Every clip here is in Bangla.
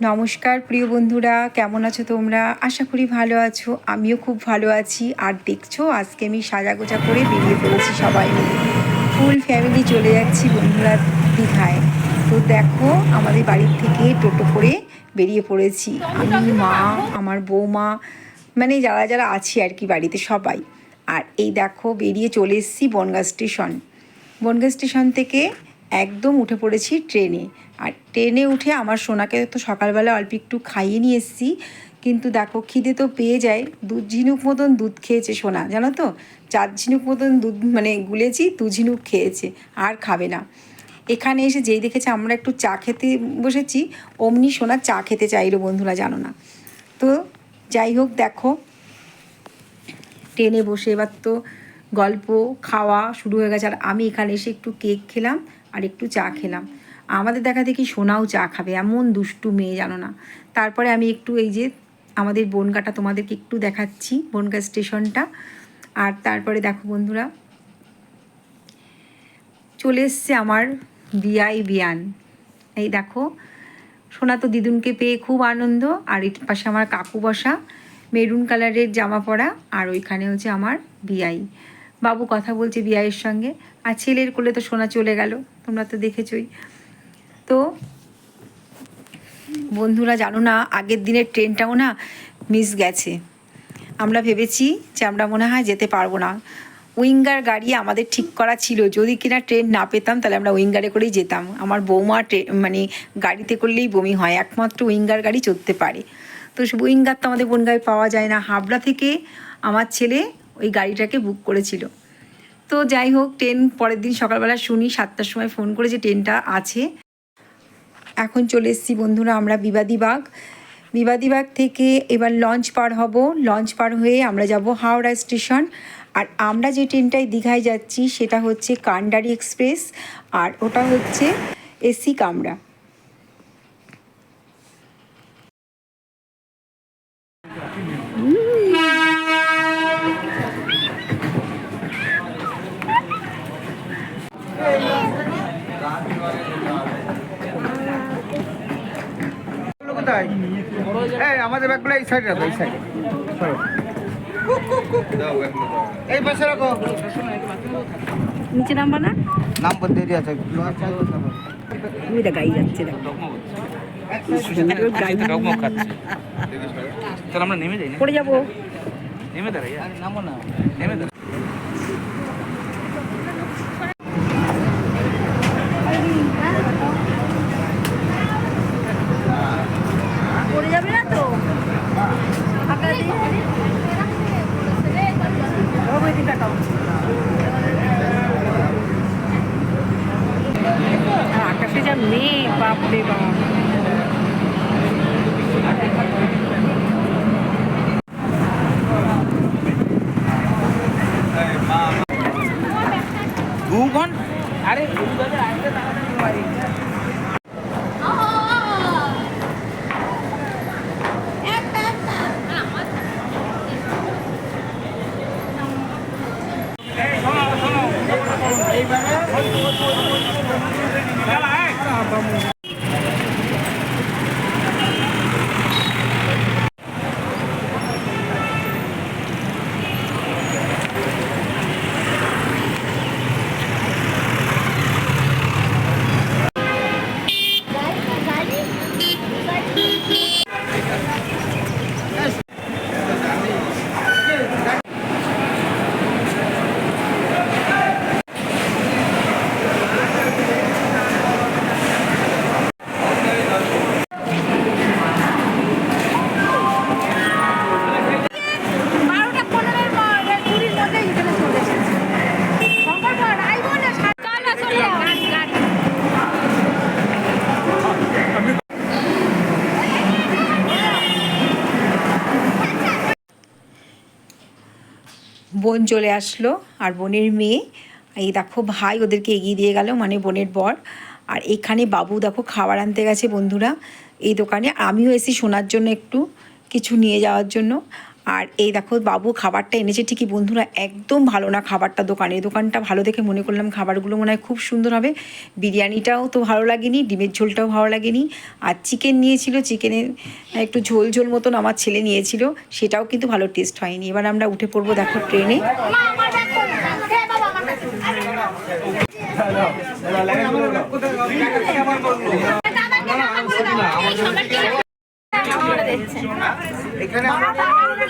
নমস্কার প্রিয় বন্ধুরা, কেমন আছো তোমরা? আশা করি ভালো আছো, আমিও খুব ভালো আছি। আর দেখছ, আজকে আমি সাজাগোজা করে বেরিয়ে পড়েছি সবাই মিলে। ফুল ফ্যামিলি চলে যাচ্ছি বন্ধুরা দীঘায়। তো দেখো, আমাদের বাড়ির থেকে টোটো করে বেরিয়ে পড়েছি। আমি, মা, আমার বৌমা মানে যারা যারা আছি আর কি বাড়িতে সবাই। আর এই দেখো, বেরিয়ে চলে এসেছি বনগাঁ স্টেশন। বনগাঁ স্টেশন থেকে একদম উঠে পড়েছি ট্রেনে। আর ট্রেনে উঠে আমার সোনাকে তো সকালবেলা অল্প একটু খাইয়ে নিয়ে এসেছি। কিন্তু দেখো, খিদে তো পেয়ে যায়। দুধ ঝিনুক মতন দুধ খেয়েছে সোনা, জানো তো? চার ঝিনুক মতন দুধ মানে গুলেছি, দু ঝিনুক খেয়েছে, আর খাবে না। এখানে এসে যেই দেখেছে আমরা একটু চা খেতে বসেছি, অমনি সোনা চা খেতে চাইলো বন্ধুরা, জানো না? তো যাই হোক, দেখো, ট্রেনে বসে এবার তো গল্প, খাওয়া শুরু হয়ে গেছে। আর আমি এখানে এসে একটু কেক খেলাম আর একটু চা খেলাম। আমাদের দেখা দেখি সোনাও চা খাবে, এমন দুষ্টু মেয়ে জানো না। তারপরে আমি একটু এই যে আমাদের বনগাটা তোমাদেরকে একটু দেখাচ্ছি, বনগা স্টেশনটা। আর তারপরে দেখো বন্ধুরা, চলে এসছে আমার বিয়াই বিয়ান। এই দেখো, সোনা তো দিদুনকে পেয়ে খুব আনন্দ, আর এর পাশে আমার কাকু বসা, মেরুন কালারের জামা পরা, আর ওইখানে হচ্ছে আমার বিয়াই বাবু কথা বলছে বিয়াইয়ের সঙ্গে, আর ছেলের কোলে তো সোনা চলে গেল, তোমরা তো দেখেছই। তো বন্ধুরা, জানো না, আগের দিনের ট্রেনটাও না মিস গেছে। আমরা ভেবেছি যে আমরা মনে হয় যেতে পারব না। উইঙ্গার গাড়ি আমাদের ঠিক করা ছিল। যদি কিনা ট্রেন না পেতাম, তাহলে আমরা উইঙ্গারে করেই যেতাম। আমার বৌমা মানে গাড়িতে করলেই বমি হয়, একমাত্র উইঙ্গার গাড়ি চড়তে পারে। তো উইঙ্গার তো আমাদের বনগাঁয় পাওয়া যায় না। হাবড়া থেকে আমার ছেলে ওই গাড়িটাকে বুক করেছিল। তো যাই হোক ট্রেন পরের দিন সকালবেলা শুনি, সাতটার সময় ফোন করে যে ট্রেনটা আছে। এখন চলে এসেছি বন্ধুরা আমরা বিবাদীবাগ। বিবাদীবাগ থেকে এবার লঞ্চ পার হব। লঞ্চ পার হয়ে আমরা যাব হাওড়া স্টেশন। আর আমরা যে ট্রেনটায় দীঘায় যাচ্ছি, সেটা হচ্ছে কান্ডারি এক্সপ্রেস। আর ওটা হচ্ছে এসি কামরা। কোথায়? এই আমাদের ব্যাগগুলো এই সাইডে রাখো এই সাইডে এই পাশে রাখো। নিচে নামবা না? নাম্বার দেরি আছে। যাচ্ছে খাচ্ছে। তাহলে আমরা নেমে যাই পড়ে যাব। নেমে দাঁড়াই নামো না। নেমে দাঁড়াই পড়ে যাবে না তো ফাঁকা দিয়ে ও বইটি কাটাও আর আকাশে যা মেঘ বাপরে বাপ। দু ঘণ্টা? আরে চলে আসলো আর বোনের মেয়ে। এই দেখো ভাই ওদেরকে এগিয়ে দিয়ে গেল মানে বোনের বর। আর এখানে বাবু দেখো খাবার আনতে গেছে বন্ধুরা। এই দোকানে আমিও এসি শোনার জন্য একটু, কিছু নিয়ে যাওয়ার জন্য। আর এই দেখো বাবু খাবারটা এনেছে ঠিকই বন্ধুরা একদম ভালো না খাবারটা দোকানে। দোকানটা ভালো দেখে মনে করলাম খাবারগুলো মনে হয় খুব সুন্দর হবে। বিরিয়ানিটাও তো ভালো লাগেনি ডিমের ঝোলটাও ভালো লাগেনি। আর চিকেন নিয়েছিল চিকেনের একটু ঝোল ঝোল মতন আমার ছেলে নিয়েছিল সেটাও কিন্তু ভালো টেস্ট হয়নি। এবার আমরা উঠে পড়ব দেখো ট্রেনে আমার ব্যাগ করো হে বাবা আমার ব্যাগ করো। দাদাকে রান্না করে দাও। এই সবাইকে রান্না করে দিচ্ছে। এখানে বাবা, আমাকে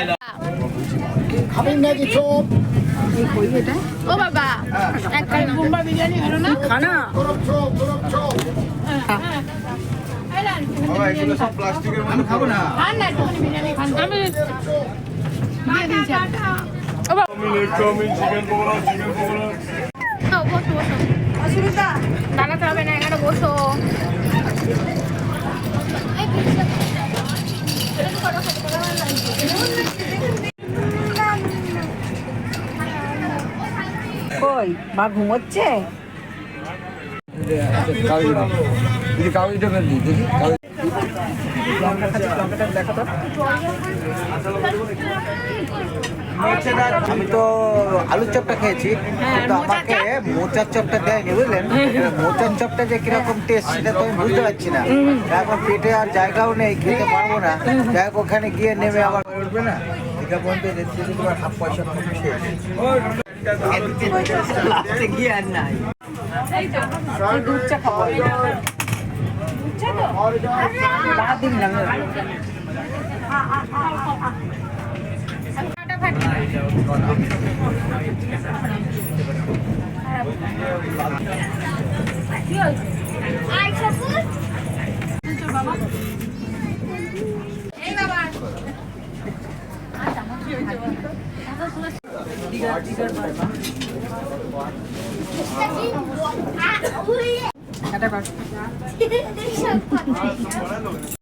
টাকা হয়ে হয়ে হয়ে। জানি না কাছে। ও বাবা একটা বোম্বা বিরিয়ানি হলো না? খানা। খাব না। খান দাঁড়াতে হবে না এখানে বসো। কই মা ঘুমোচ্ছে? আমি তো আলুর চপটা খেয়েছি কিন্তু আমাকে মোচার চপটা দেয়নি বুঝলেন? মোচার চপটা যে কীরকম টেস্ট সেটা তো আমি বুঝতে পারছি না। এখন পেটে আর জায়গাও নেই খেতে পারব না। যাই ওখানে গিয়ে নেমে আবার হয়ে উঠবে না এটা পর্যন্ত হাফ পয়সা লাস্টে গিয়ে আর নাই দুধ চা খাব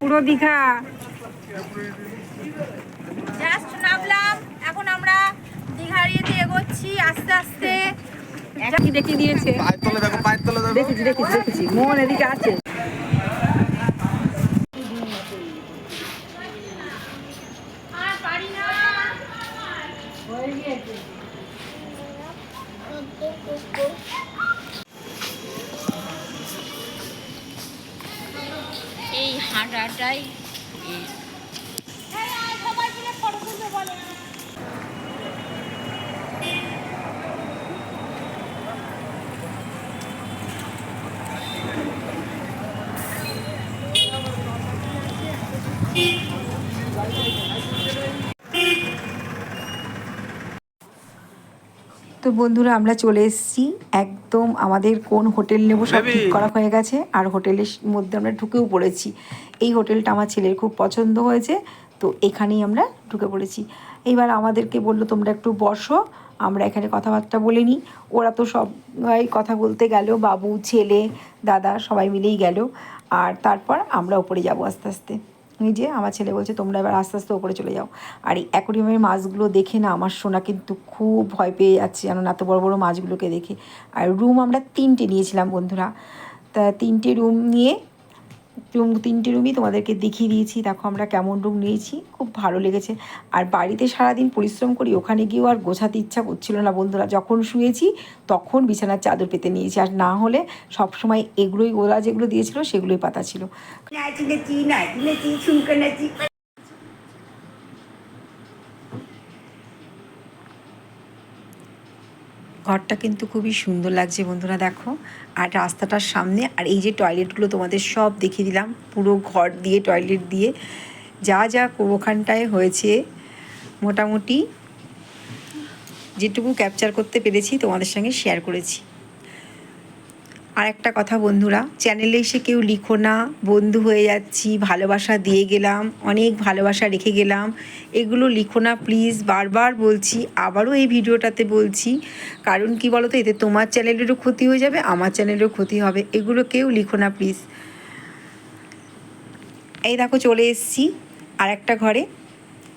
পুরো দীঘা। জাস্ট নামলাম এখন আমরা দীঘার ইয়েতে এগোচ্ছি আস্তে আস্তে। কি দেখে দিয়েছে। পায়ের তলে দেখো পায়ের তলে দেখো। দেখেছি দেখেছি দেখেছি। মোহন এদিকে আছে। হাঁটাটাই তো বন্ধুরা আমরা চলে এসেছি। একদম আমাদের কোন হোটেল নেব সব ঠিক করা হয়ে গেছে। আর হোটেলের মধ্যে আমরা ঢুকেও পড়েছি। এই হোটেলটা আমার ছেলের খুব পছন্দ হয়েছে তো এখানেই আমরা ঢুকে পড়েছি। এইবার আমাদেরকে বলল তোমরা একটু বসো আমরা এখানে কথাবার্তা বলে নিই। ওরা তো সবাই কথা বলতে গেল বাবু ছেলে দাদা সবাই মিলেই গেল। আর তারপর আমরা উপরে যাব আস্তে আস্তে। এই যে আমার ছেলে বলছে, তোমরা এবার আস্তে আস্তে ওপরে চলে যাও। আর এই অ্যাকোরিয়ামের মাছগুলো দেখে না আমার সোনা কিন্তু খুব ভয় পেয়ে যাচ্ছে, যেন এত বড় বড় মাছগুলোকে দেখে। আর রুম আমরা তিনটে নিয়েছিলাম বন্ধুরা। তা তিনটে রুম নিয়ে রুম, তিনটে রুমই তোমাদেরকে দেখিয়ে দিয়েছি। দেখো আমরা কেমন রুম নিয়েছি, খুব ভালো লেগেছে। আর বাড়িতে সারাদিন পরিশ্রম করি, ওখানে গিয়েও আর গোছাতে ইচ্ছা করছিল না বন্ধুরা। যখন শুয়েছি, তখন বিছানার চাদর পেতে নিয়েছি। আর না হলে সব সময় এগুলোই ওরা যেগুলো দিয়েছিল, সেগুলোই পাতা ছিল। ঘরটা কিন্তু খুবই সুন্দর লাগছে বন্ধুরা, দেখো। আর রাস্তাটার সামনে, আর এই যে টয়লেটগুলো তোমাদের সব দেখিয়ে দিলাম, পুরো ঘর দিয়ে টয়লেট দিয়ে। যা যা ওখানটায় হয়েছে, মোটামুটি যেটুকু ক্যাপচার করতে পেরেছি তোমাদের সঙ্গে শেয়ার করেছি। আর একটা কথা বন্ধুরা চ্যানেলে এসে কেউ লিখো না, বন্ধু হয়ে যাচ্ছি, ভালোবাসা দিয়ে গেলাম, অনেক ভালোবাসা রেখে গেলাম, এগুলো লিখো না প্লিজ বারবার বলছি, আবারও এই ভিডিওটাতে বলছি, কারণ কি বলো তো এতে তোমার চ্যানেলেরও ক্ষতি হয়ে যাবে, আমার চ্যানেলেরও ক্ষতি হবে, এগুলো কেউ লিখো না প্লিজ এই দেখো চলে এসেছি আর একটা ঘরে,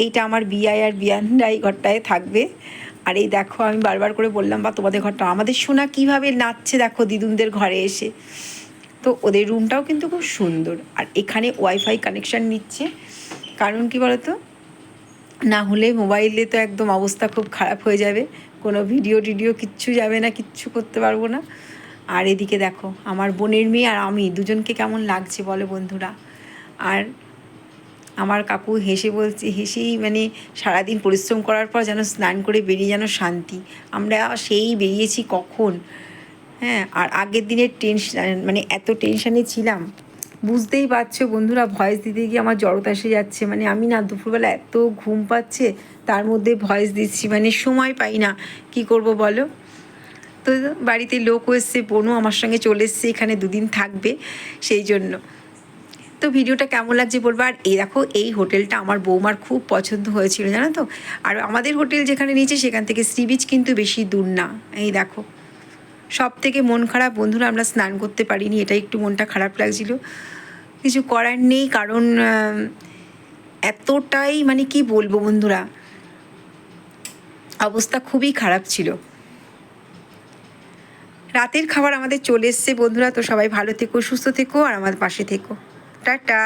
এইটা আমার বিয়াই আর বিয়ানরা ঘরটায় থাকবে। আর এই দেখো, আমি বারবার করে বললাম, বা, তোমাদের ঘরটা আমাদের সোনা কীভাবে নাচছে দেখো দিদুনদের ঘরে এসে। তো ওদের রুমটাও কিন্তু খুব সুন্দর। আর এখানে ওয়াইফাই কানেকশান নিচ্ছে। কারণ কি বলতো? না হলে মোবাইলে তো একদম অবস্থা খুব খারাপ হয়ে যাবে। কোনো ভিডিও টিডিও কিচ্ছু যাবে না, কিচ্ছু করতে পারব না। আর এদিকে দেখো, আমার বোনের মেয়ে আর আমি দুজনকে কেমন লাগছে বলো বন্ধুরা? আর আমার কাকু হেসে বলছে, হেসেই মানে সারাদিন পরিশ্রম করার পর যেন স্নান করে বেরিয়ে যেন শান্তি। আমরা সেই বেরিয়েছি কখন? হ্যাঁ আর আগের দিনের টেনশন মানে এত টেনশানে ছিলাম। বুঝতেই পারছ বন্ধুরা ভয়েস দিতে গিয়ে আমার জড়তা এসে যাচ্ছে। মানে আমি না দুপুরবেলা এত ঘুম পাচ্ছে, তার মধ্যে ভয়েস দিচ্ছি মানে সময় পাই না। কি করব বলো? তো বাড়িতে লোক এসছে বোনও আমার সঙ্গে চলে এসছে, এখানে দুদিন থাকবে, সেই জন্য। তো ভিডিওটা কেমন লাগছে বলব? আর এই দেখো, এই হোটেলটা আমার বৌমার খুব পছন্দ হয়েছিল, জানো তো? আর আমাদের হোটেল যেখানে নিয়েছে, সেখান থেকে সি বিচ কিন্তু বেশি দূর না। এই দেখো সব থেকে মন খারাপ, বন্ধুরা, আমরা স্নান করতে পারিনি এটা একটু মনটা খারাপ লাগছিল। কিছু করার নেই, কারণ এতটাই মানে কি বলব বন্ধুরা, অবস্থা খুবই খারাপ ছিল। রাতের খাবার আমাদের চলে এসছে, বন্ধুরা, তো সবাই ভালো থেকো, সুস্থ থেকো, আর আমার পাশে থেকো। টাটা।